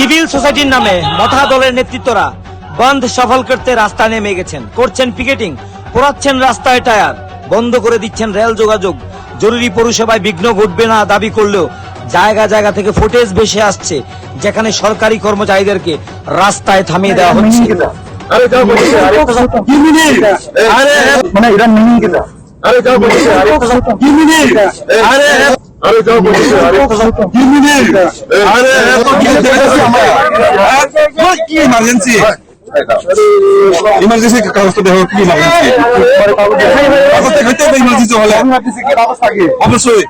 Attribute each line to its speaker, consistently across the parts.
Speaker 1: Civil সোসাইটির নামে মথা দলের নেতৃত্বরা বন্ধ সফল করতে রাস্তা নেমে গেছেন। করছেন পিকেটিং পোড়াচ্ছেন রাস্তায় টায়ার বন্ধ করে দিচ্ছেন রেল যোগাযোগ। জরুরি পরিষেবায় বিঘ্ন ঘটবে না দাবি করলেও জায়গা জায়গা থেকে ফুটেজ ভেসে আসছে যেখানে সরকারি কর্মচারীদেরকে রাস্তায় থামিয়ে দেওয়া হচ্ছে।
Speaker 2: अरे আরে যাও বসে আরে আরে এত কি দেখেছি আমরা কই কি ইমার্জেন্সি ইমার্জেন্সি কাগজ তো দেখো কি ইমার্জেন্সি কাগজ দেখো ইমার্জেন্সি হলে অবশ্যই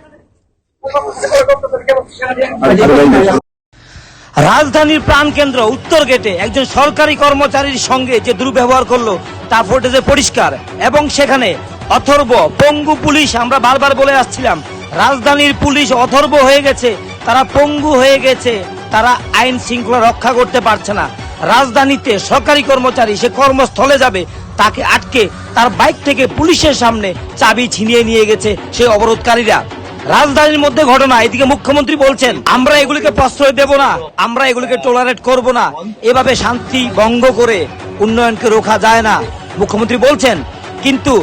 Speaker 1: রাজধানীর উত্তর গেটে একজন সরকারি কর্মচারীর সঙ্গে যে দুর্ব্যবহার করল তা ফুটেজে পরিষ্কার এবং সেখানে অথর্ব পঙ্গু পুলিশ আমরা বারবার বলে আসছিলাম রাজধানীর পুলিশ অথর্ব হয়ে গেছে, তারা পঙ্গু হয়ে গেছে, তারা আইন শৃঙ্খলা রক্ষা করতে পারছে না। রাজধানীতে সরকারি কর্মচারী সে কর্মস্থলে যাবে, তাকে আটকে তার বাইক থেকে পুলিশের সামনে চাবি ছিনিয়ে নিয়ে গেছে সেই অবরোধকারীরা। রাজধানীর মধ্যে ঘটনা, এদিকে মুখ্যমন্ত্রী বলছেন, আমরা এগুলিকে প্রশ্রয় দেব না, আমরা এগুলিকে টলারেট করব না। এভাবে শান্তি ভঙ্গ করে উন্নয়নকে রোখা যায় না। মুখ্যমন্ত্রী বলছেন, কিন্তু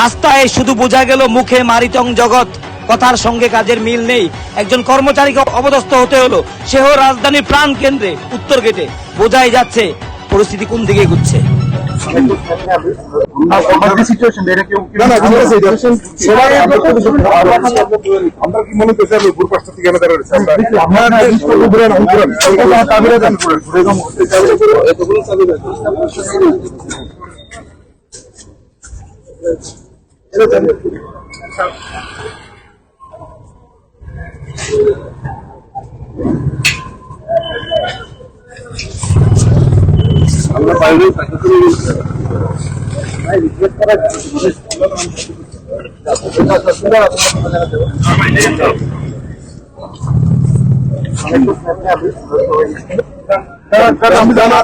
Speaker 1: রাস্তায় শুধু বোঝা গেল মুখে মারিতং জগৎ কথার সঙ্গে কাজের মিল নেই। একজন কর্মচারীকে অপদস্থ হতে হলো। সেও রাজধানীর প্রাণ কেন্দ্রে উত্তর গেটে। বোঝাই যাচ্ছে পরিস্থিতি কোন দিকে
Speaker 2: আমরা আমরা বাইরে থাকি আমি জানা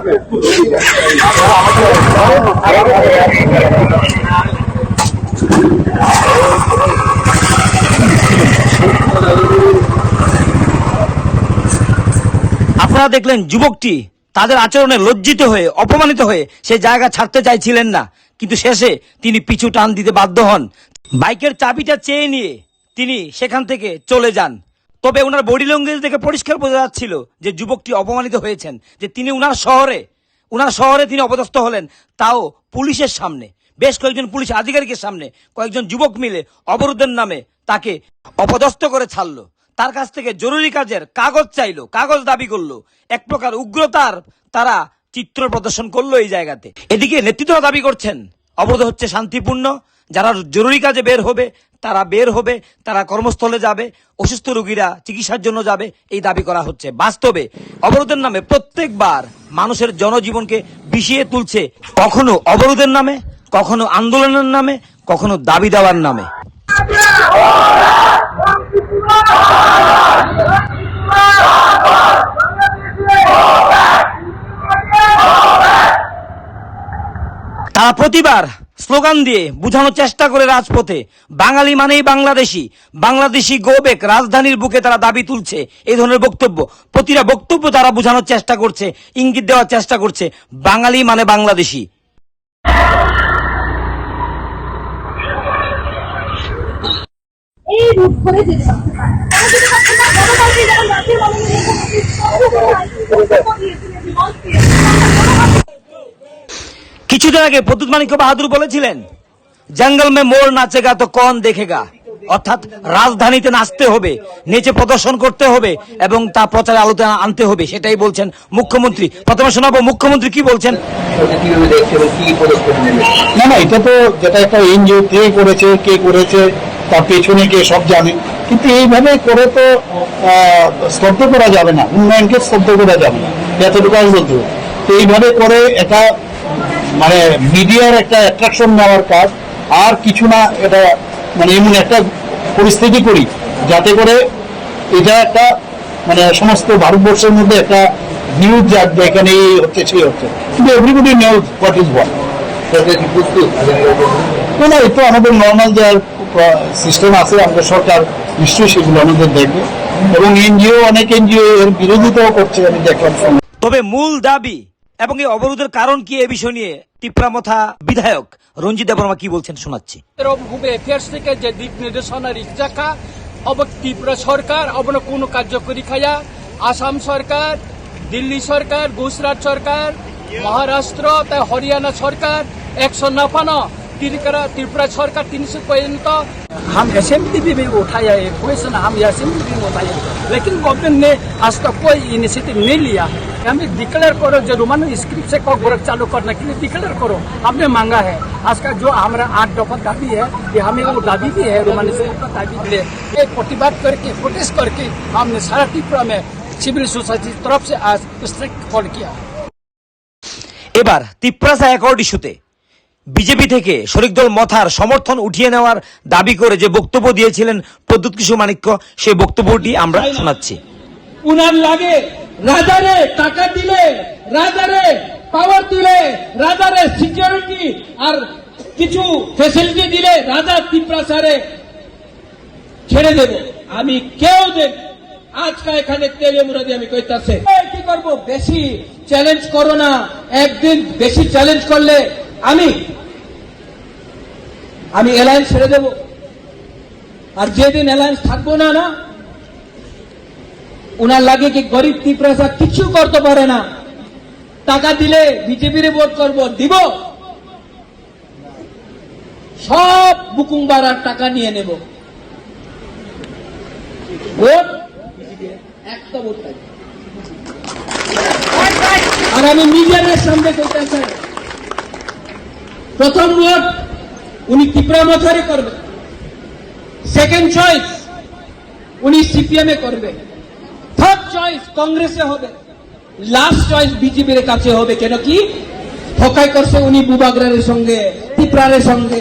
Speaker 1: আপনারা দেখলেন যুবকটি তাদের আচরণে লজ্জিত হয়ে, অপমানিত হয়ে সে জায়গা ছাড়তে চাইছিলেন না। কিন্তু শেষে তিনি পিছু টান দিতে বাধ্য হন। বাইকের চাবিটা চেয়ে নিয়ে তিনি সেখান থেকে চলে যান। তবে ওনার বডি ল্যাঙ্গুয়েজ দেখে পরিষ্কার বোঝা যাচ্ছিল যে যুবকটি অপমানিত হয়েছেন, যে তিনি উনার শহরে উনার শহরে তিনি অপদস্থ হলেন, তাও পুলিশের সামনে। বেশ কয়েকজন পুলিশ আধিকারিকের সামনে কয়েকজন যুবক মিলে অবরোধের নামে তাকে অপদস্থ করে ছাড়লো। তার কাছ থেকে জরুরি কাজের কাগজ চাইলো, কাগজ দাবি করল। এক প্রকার উগ্রতার তারা চিত্র প্রদর্শন করল এই জায়গাতে। এদিকে নেতৃত্ব দাবি করছেন, অবরোধ হচ্ছে শান্তিপূর্ণ, যারা জরুরি কাজে বের হবে, তারা বের হবে, তারা কর্মস্থলে যাবে, অসুস্থ রোগীরা চিকিৎসার জন্য যাবে, এই দাবি করা হচ্ছে। বাস্তবে অবরোধের নামে প্রত্যেকবার মানুষের জনজীবনকে বিষিয়ে তুলছে কখনো অবরোধের নামে, কখনো আন্দোলনের নামে, কখনো দাবি দেওয়ার নামে। তারা প্রতিবার স্লোগান দিয়ে বোঝানোর চেষ্টা করে রাজপথে। বাঙালি মানেই বাংলাদেশি। বাংলাদেশি গোবেক রাজধানীর বুকে তারা দাবি তুলছে। এই ধরনের বক্তব্য, প্রতিটা বক্তব্য তারা বোঝানোর চেষ্টা করছে, ইঙ্গিত দেওয়ার চেষ্টা করছে। বাঙালি মানে বাংলাদেশি।
Speaker 3: এই রুট করে যেতে
Speaker 1: কিছুদিন আগে প্রদ্যুৎ মানিক্য বাহাদুর বলেছিলেন জঙ্গল মে মোর নাচেগা তো কন দেখেগা? অর্থাৎ রাজধানীতে নাচতে হবে নেচে প্রদর্শন করতে হবে এবং তা প্রচারে আলোতে আনতে হবে সেটাই বলছেন মুখ্যমন্ত্রী। প্রথমে শোনাবো মুখ্যমন্ত্রী কি বলছেন?
Speaker 4: কীভাবে দেখছে এবং কি পদক্ষেপ নেবে
Speaker 5: না না এটা তো যেটা একটা এনজিও কে করেছে কে করেছে তার পেছনে কে সব জানে। কিন্তু এইভাবে করে তো স্তব্ধ করা যাবে না উন্নয়নকে স্তব্ধ করা যাবে না এতটুকু আমি বলতে তো এইভাবে করে এটা মানে মিডিয়ার একটা অ্যাট্রাকশন নেওয়ার কাজ আর কিছু না এটা মানে এমন একটা পরিস্থিতি করি যাতে করে এটা একটা মানে সমস্ত ভারতবর্ষের মধ্যে একটা নিউজ জাগবে এখানে এই হচ্ছে সেই হচ্ছে। কিন্তু everybody news what is what
Speaker 4: সরকার কি প্রস্তুত?
Speaker 5: না না এটা আমাদের নর্মাল যে সিস্টেম আছে আমাদের সরকার নিশ্চয়ই সেগুলো আমাদের দেখবে। এবং এনজিও অনেক এনজিও এর বিরোধিতাও করছে আমি দেখলাম
Speaker 1: তবে মূল দাবি এবং এই অবরোধের কারণ কি এ বিষয় নিয়ে টিপ্রামথা বিধায়ক রঞ্জিত দেবর্মা কি বলছেন শোনাচ্ছি।
Speaker 6: থেকে যে দিক নির্দেশনা রাখা অব ত্রিপুরা সরকার অবন কোন কার্যকরী খায়া আসাম সরকার দিল্লি সরকার গুজরাট সরকার মহারাষ্ট্র তাই হরিয়ানা সরকার একশো নাফানো त्रिपुरा त्रिपुरा सरकार तीन सौ पर्यंत हम असेंबली भी, भी उठाया है क्वेश्चन हम असेंबली भी उठाया है। लेकिन गवर्नमेंट ने आज तक कोई इनिशिएटिव नहीं लिया हमें डिक्लेयर करो जो रोमन स्क्रिप्ट से वर्क चालू करने के लिए डिक्लेयर करो हमने मांगा है आज का जो हमारा आठ दफा दाबी है कि हमें वो दाबी भी है रोमन स्क्रिप्ट का दाबी के लिए ये प्रतिवाद करके प्रोटेस्ट करके हमने सारा त्रिपुरा में सिविल सोसाइटी की तरफ से आज स्ट्राइक कॉल किया
Speaker 1: এবার তিপ্রাসা অ্যাকর্ড ইস্যুতে বিজেপি থেকে শরিক দল মথার সমর্থন উঠিয়ে নেওয়ার দাবি করে যে বক্তব্য দিয়েছিলেন প্রদ্যুৎ কিশোর মাণিক্য সেই বক্তব্যটি আমরা শোনাচ্ছি।
Speaker 6: উনার লাগে রাজারে টাকা দিলে, রাজারে পাওয়ার দিলে, রাজারে সিকিউরিটি আর কিছু ফেসিলিটি দিলে রাজা তিপ্রাসারে ছেড়ে দেব। আমি কেউ দেব আজকে এখানে তেলে মুরাদি আমি কইতাছে কি করব? বেশি চ্যালেঞ্জ করো না। একদিন বেশি চ্যালেঞ্জ করলে আমি আমি অ্যালায়েন্স ছেড়ে দেব। আর যেদিন অ্যালায়েন্স থাকব না না, উনার লাগে কি গরিব ত্রিপ্রাসা কিছু করতে পারে না। টাকা দিলে বিজেপির ভোট করব, দিব। সব বুকুং বাড়ার টাকা নিয়ে নেব। ভোট? একটা ভোট আর আমি মিডিয়ার সামনে করতে চাই, প্রথম ভোট উনি ত্রিপুরা মথারে করবে? সেকেন্ড চয়েস উনি সিপিএম এ করবে। থার্ড চয়েস কংগ্রেসে হবে। লাস্ট চয়েস বিজেপির কাছে হবে। কেন কি? হকাই করছে উনি বুবাগ্রারের সঙ্গে ত্রিপুরারের সঙ্গে।